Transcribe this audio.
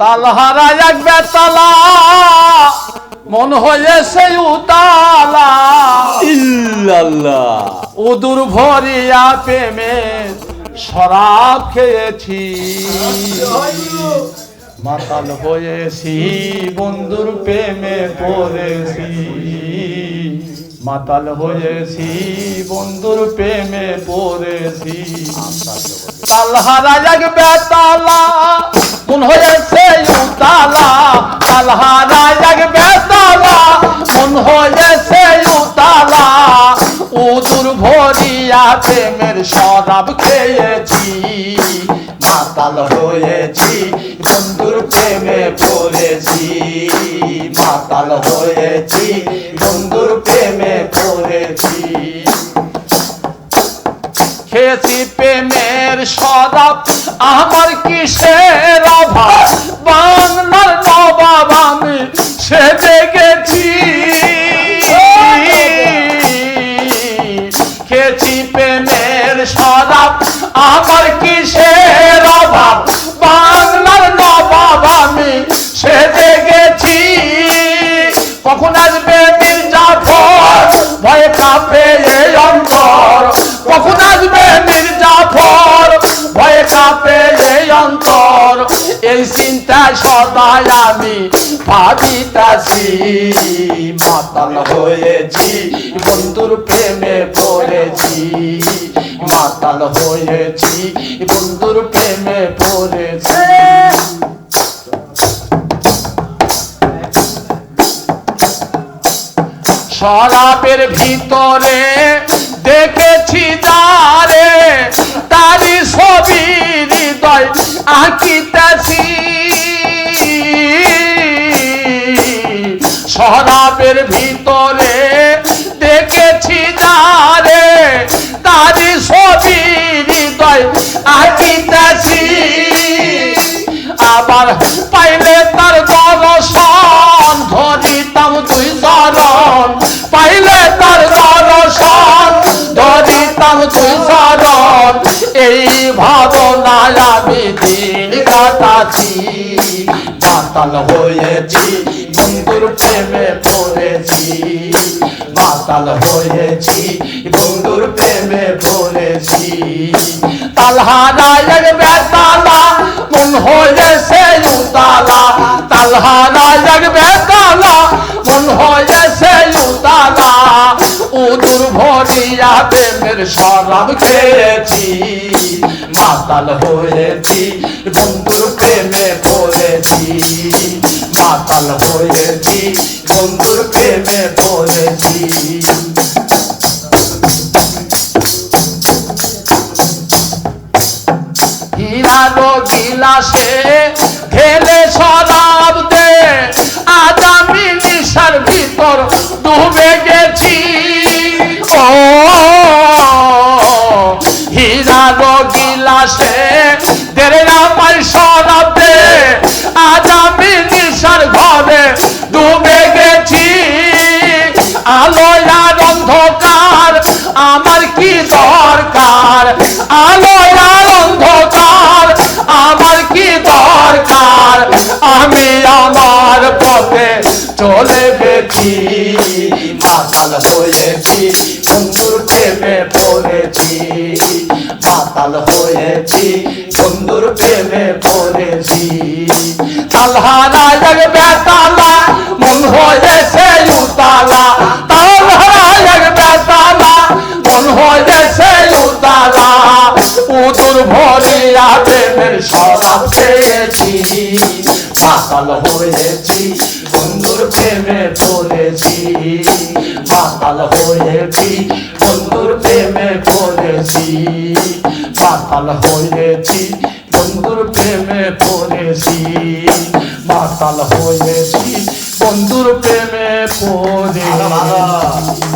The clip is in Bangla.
তালহারা এক বেতালা মন হয়েছে উতালা। ইল্লাল্লাহ। উদুর ভরিয়া প্রেমে শরাব খেয়েছি। মাতাল হয়েছি বন্ধুর প্রেমে পড়েছি। মাতাল হয়েছি বন্ধুর প্রেমে পড়েছি। তালহারা এক বেতালা মন হয়েছে উতালা। তালহারা এক বেতালা মন হয়েছে উতালা। উদুর ভরিয়া প্রেমের শরাব খেয়েছি। মাতাল হয়েছি, বন্ধুর প্রেমে পড়েছি। মাতাল হয়েছি, বন্ধুর প্রেমে পড়েছি। খেয়েছি প্রেমের সদাপ আমার কিসের অভাব? বাংলার নবাব আমি সেজে গেছি। খেয়েছি প্রেমের সদাপ আমার কিসের অভাব? বাংলার নবাব আমি সেজে গেছি। কখন আসবে মির্জাফর? ভয়ে কাঁপে অন্তর। কখন আসবে অন্তর এই চিন্তায় সদাই আমি ভাবিতাছি। মাতাল হয়েছি, বন্ধুর প্রেমে পড়েছি। মাতাল হয়েছি, বন্ধুর প্রেমে পড়েছি। শরাবের ভিতরে দেখেছি শরাবের ভিতরে দেখেছি যারে তারি ছবি হৃদয় আঁকিতেছি। আবার পাইলে তার দর্শন ধরিতাম দুই চরণ। পাইলে তার দর্শন ধরিতাম দুই চরণ। এই ভাবনা আমি দিন কাটাছি মাতাল হয়েছি, বন্ধুর প্রেমে পড়েছি। মাতাল হয়েছি, বন্ধুর প্রেমে পড়েছি। তালহারা এক বেতালা, মন হয়েছে উতালা। তালহারা এক বেতালা, মন হয়েছে ভরিয়া প্রেমের খেয়েছি, মাতাল হয়েছি, বন্ধুর প্রেমে পড়েছি। মাতাল হয়েছি, বন্ধুর প্রেমে পড়েছি। হিরানো গিলাসে দে নিশার ভিতর ডুবে গেছি পথে চলে গেছি মাতাল হয়েছি, বন্ধুর প্রেমে পড়েছি। মাতাল হয়েছি, বন্ধুর প্রেমে পড়েছি। তালহারা এক বেতালা, মন হয়েছে উতালা। তালহারা এক বেতালা, মন হয়েছে উতালা। উদুর ভরিয়া প্রেমের সরাব খেয়েছি মাতাল হয়েছি, বন্ধুর প্রেমে পড়েছি। মাতাল হয়েছি, বন্ধুর প্রেমে পড়েছি। মাতাল হয়েছি, বন্ধুর প্রেমে পড়েছি। মাতাল হয়েছি, বন্ধুর প্রেমে পড়েছি।